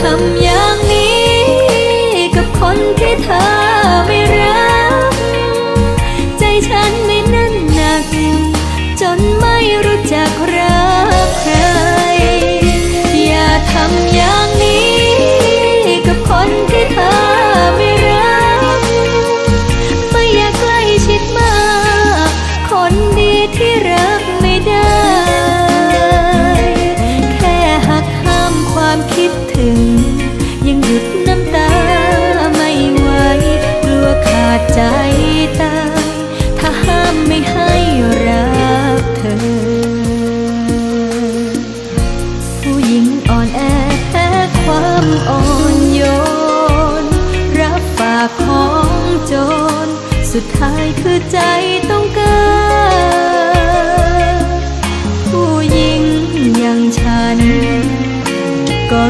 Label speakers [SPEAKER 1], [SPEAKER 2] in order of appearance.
[SPEAKER 1] ทำอย่างนี้ กับคนที่เธอึง ยังหยุดน้ำตาไม่ไหวกลัวขาดใจตาย ถ้าห้ามไม่ให้รักเธอ ผู้หญิงอ่อนแอแพ้ความอ่อนโยน รับฝากของโจร สุดท้ายคือใจต้องเกินผู้หญิงอย่างฉันก็